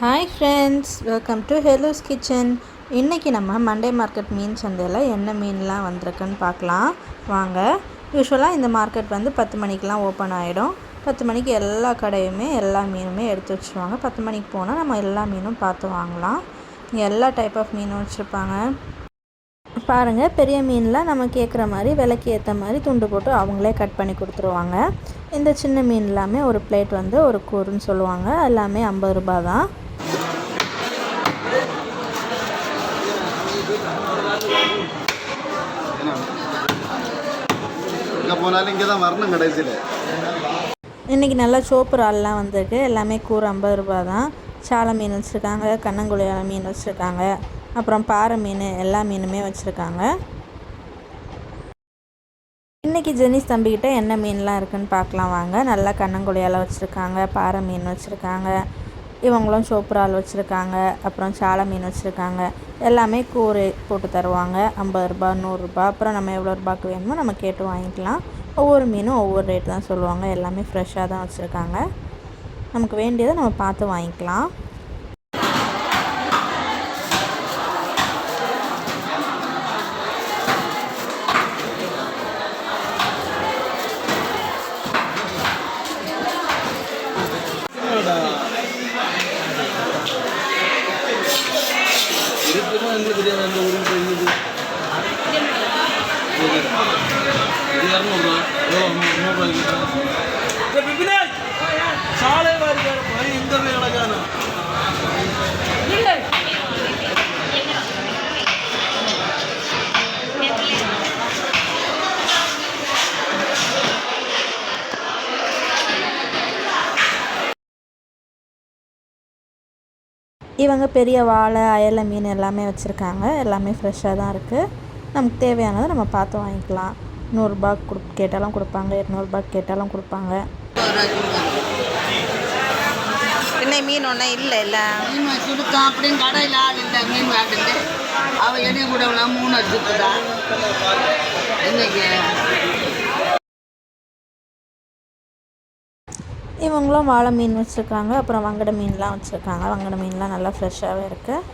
Hi friends welcome to hello's kitchen இன்றைக்கி நம்ம Monday market மீன் சந்தையில் என்ன மீன்லாம் வந்திருக்குன்னு பார்க்கலாம். வாங்க யூஸ்வலாக இந்த மார்க்கெட் வந்து பத்து மணிக்கெலாம் ஓப்பன் ஆகிடும் பத்து மணிக்கு எல்லா கடையுமே எல்லா மீனுமே எடுத்து வச்சுருவாங்க. பத்து மணிக்கு போனால் நம்ம எல்லா மீனும் பார்த்து வாங்கலாம். இங்கே எல்லா டைப் ஆஃப் மீனும் வச்சுருப்பாங்க. பாருங்கள் பெரிய மீனில் நம்ம கேட்குற மாதிரி விலைக்கு ஏற்ற மாதிரி துண்டு போட்டு அவங்களே கட் பண்ணி கொடுத்துருவாங்க. இந்த சின்ன மீன் எல்லாமே ஒரு பிளேட் வந்து ஒரு கூறுன்னு சொல்லுவாங்க. எல்லாமே ஐம்பது ரூபா தான். எங்கே போனாலும் இங்கே தான் வரணும் கடைசியில். இன்றைக்கி நல்லா சோப்பு இறால்லாம் வந்திருக்கு. எல்லாமே கூறு ஐம்பது ரூபா தான். சாலை மீன் வச்சுருக்காங்க கண்ணங்குழியால மீன் வச்சுருக்காங்க அப்புறம் பாறை மீன் எல்லா மீனுமே வச்சுருக்காங்க. இன்றைக்கி ஜெனிஸ் தம்பிக்கிட்ட என்ன மீன்லாம் இருக்குன்னு பார்க்கலாம் வாங்க. நல்லா கண்ணங்குழியால வச்சுருக்காங்க பாறை மீன் வச்சுருக்காங்க. இவங்களும் சோப்புரால் வச்சுருக்காங்க அப்புறம் சாலை மீன் வச்சுருக்காங்க. எல்லாமே கூறு போட்டு தருவாங்க. ஐம்பது ரூபா நூறுரூபா அப்புறம் நம்ம எவ்வளோ ரூபாய்க்கு வேணுமோ நம்ம கேட்டு வாங்கிக்கலாம். ஒவ்வொரு மீனும் ஒவ்வொரு ரேட் தான் சொல்லுவாங்க. எல்லாமே ஃப்ரெஷ்ஷாக தான் வச்சுருக்காங்க. நமக்கு வேண்டியதை நம்ம பார்த்து வாங்கிக்கலாம். இரநூறுவா எவ்வளோ நூறுரூவாய்க்கு சாலை இவங்க பெரிய வாழை அயலை மீன் எல்லாமே வச்சுருக்காங்க. எல்லாமே ஃப்ரெஷ்ஷாக தான் இருக்குது நமக்கு தேவையானதை நம்ம பார்த்து வாங்கிக்கலாம். நூறுரூபா கொடு கேட்டாலும் கொடுப்பாங்க இரநூறுபா கேட்டாலும் கொடுப்பாங்க. இன்னை மீன் ஒன்றும் இல்லை இல்லை. மீன் சுருக்கம் அப்படின்னு கடையில் ஆள் இல்லை மீன் வாங்கிட்டு. அவள் எண்ணெய் கூட மூணு வச்சுக்குதா இன்னைக்கு. இவங்களும் வாழை மீன் வச்சுருக்காங்க அப்புறம் வங்கட மீன்லாம் வச்சுருக்காங்க. வங்கட மீன்லாம் நல்லா ஃப்ரெஷ்ஷாகவே இருக்குது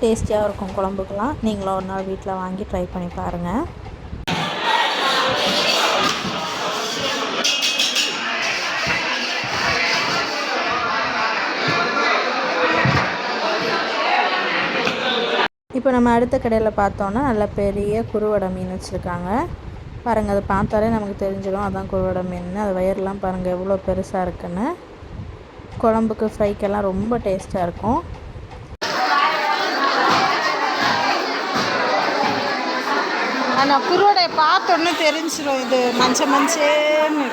டேஸ்டியாக இருக்கும் குழம்புக்கெலாம் நீங்களும் ஒரு நாள் வீட்டில் வாங்கி ட்ரை பண்ணி பாருங்கள் இப்போ நம்ம அடுத்த கடையில் பார்த்தோன்னா நல்ல பெரிய குருவடை மீன் வச்சுருக்காங்க. பாருங்கள் அதை பார்த்தாலே நமக்கு தெரிஞ்சிடும் அதான் குருவடை மீன் அது வயர்லாம் பாருங்கள் எவ்வளோ பெருசாக இருக்குன்னு. குழம்புக்கு ஃப்ரைக்கெல்லாம் ரொம்ப டேஸ்ட்டாக இருக்கும். ஆனால் குருவடை பார்த்தோன்னே தெரிஞ்சிடும் இது மஞ்ச மஞ்சேன்னு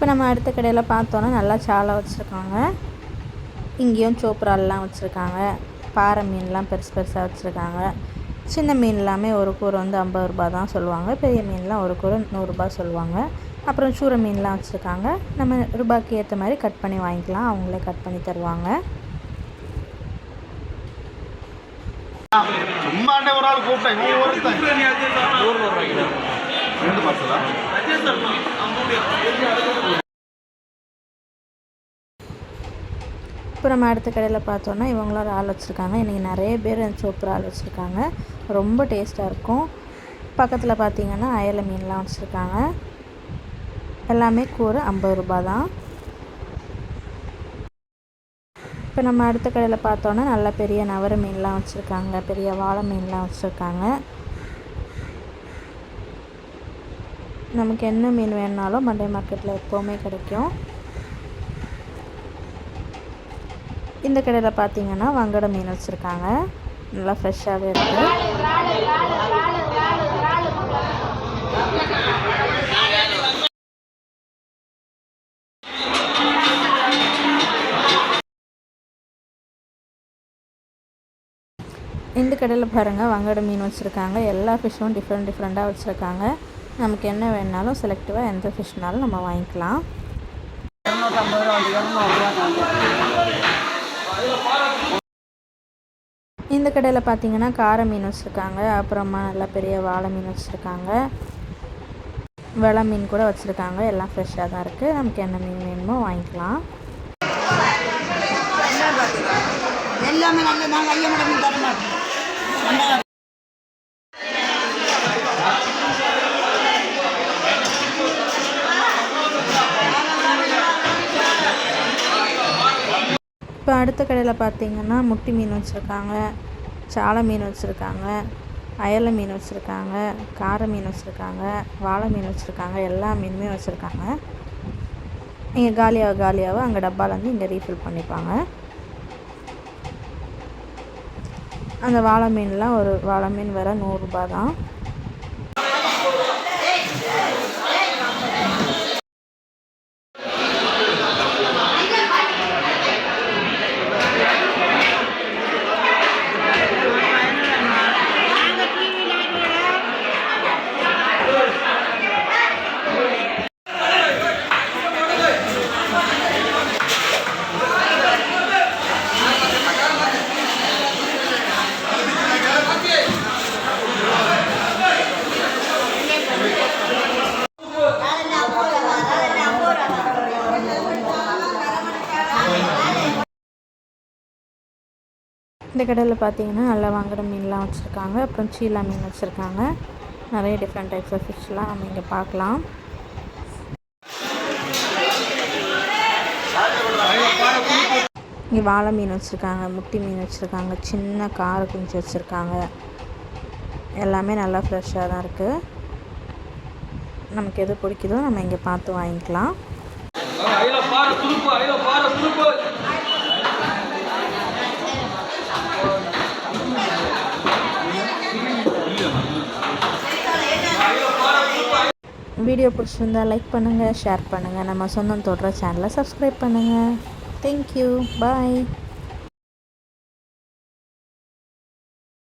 இப்போ நம்ம அடுத்த கடையில் பார்த்தோன்னா நல்லா சாலை வச்சுருக்காங்க. இங்கேயும் சோப்ரால்லாம் வச்சுருக்காங்க. பாறை மீன்லாம் பெருசு பெருசாக வச்சுருக்காங்க. சின்ன மீன் எல்லாமே ஒரு கூரை வந்து ஐம்பது ரூபா தான் சொல்லுவாங்க. பெரிய மீன்லாம் ஒரு கூரை நூறுரூபா சொல்லுவாங்க. அப்புறம் சூரை மீன்லாம் வச்சுருக்காங்க. நம்ம ரூபாய்க்கு ஏற்ற மாதிரி கட் பண்ணி வாங்கிக்கலாம். அவங்களே கட் பண்ணி தருவாங்க. ஒரு ஆள் கூப்பிட்டேன். இப்போ நம்ம அடுத்த கடையில் பார்த்தோன்னா இவங்களும் ஒரு ஆள் வச்சுருக்காங்க. இன்றைக்கி நிறைய பேர் சோப்பு ஆள் வச்சுருக்காங்க. ரொம்ப டேஸ்ட்டாக இருக்கும். பக்கத்தில் பார்த்தீங்கன்னா அயலை மீன்லாம் வச்சுருக்காங்க. எல்லாமே கூறு ஐம்பது ரூபா தான். இப்போ நம்ம அடுத்த கடையில் பார்த்தோன்னா நல்ல பெரிய நவர மீன்லாம் வச்சுருக்காங்க. பெரிய வாழை மீன்லாம் வச்சுருக்காங்க. நமக்கு என்ன மீன் வேணுனாலும் மண்டே மார்க்கெட்டில் எப்போவுமே கிடைக்கும். இந்த கடையில் பார்த்தீங்கன்னா வங்கட மீன் வச்சுருக்காங்க. நல்லா ஃப்ரெஷ்ஷாகவே இருக்குது இந்த கடையில் பாருங்கள் வங்கட மீன் வச்சுருக்காங்க. எல்லா ஃபிஷ்ஷும் டிஃப்ரெண்ட் டிஃப்ரெண்ட்டாக வச்சுருக்காங்க. நமக்கு என்ன வேணுனாலும் செலக்டிவாக எந்த ஃபிஷ்னாலும் நம்ம வாங்கிக்கலாம். இந்த கடையில் பார்த்தீங்கன்னா கார மீன் வச்சுருக்காங்க அப்புறமா நல்லா பெரிய வாழை மீன் வச்சுருக்காங்க. வெலை மீன் கூட வச்சுருக்காங்க எல்லாம் ஃப்ரெஷ்ஷாக தான் இருக்குது நமக்கு என்ன மீன் வேணுமோ வாங்கிக்கலாம். எல்லாமே நாங்கள் ஐயா மீன் தர மாட்டோம் இப்போ அடுத்த கடையில் பார்த்தீங்கன்னா முட்டி மீன் வச்சுருக்காங்க சாலை மீன் வச்சுருக்காங்க அயலை மீன் வச்சுருக்காங்க கார மீன் வச்சுருக்காங்க வாழை மீன் வச்சுருக்காங்க எல்லா மீனுமே வச்சுருக்காங்க. இங்கே காலியாக காலியாக அங்கே டப்பாலேருந்து இங்கே ரீஃபில் பண்ணிப்பாங்க. அந்த வாழை மீன்லாம் ஒரு வாழை மீன் விலை நூறுரூபா தான். இந்த கடையில் பார்த்தீங்கன்னா நல்லா வாங்குகிற மீன்லாம் வச்சுருக்காங்க. அப்புறம் சீலா மீன் வச்சுருக்காங்க. நிறைய டிஃப்ரெண்ட் டைப்ஸ் ஆஃப் ஃபிஷ்லாம் நம்ம இங்கே பார்க்கலாம். இங்கே வாழை மீன் வச்சுருக்காங்க முட்டி மீன் வச்சுருக்காங்க சின்ன காரை குஞ்சு வச்சுருக்காங்க. எல்லாமே நல்லா ஃப்ரெஷ்ஷாக தான் இருக்குது நமக்கு எது பிடிக்குதோ நம்ம இங்கே பார்த்து வாங்கிக்கலாம். வீடியோ பிடிச்சிருந்தா லைக் பண்ணுங்கள் ஷேர் பண்ணுங்கள் நம்ம சொந்தம் தொடுற சேனலை சப்ஸ்கிரைப் பண்ணுங்கள் தேங்க்யூ பாய்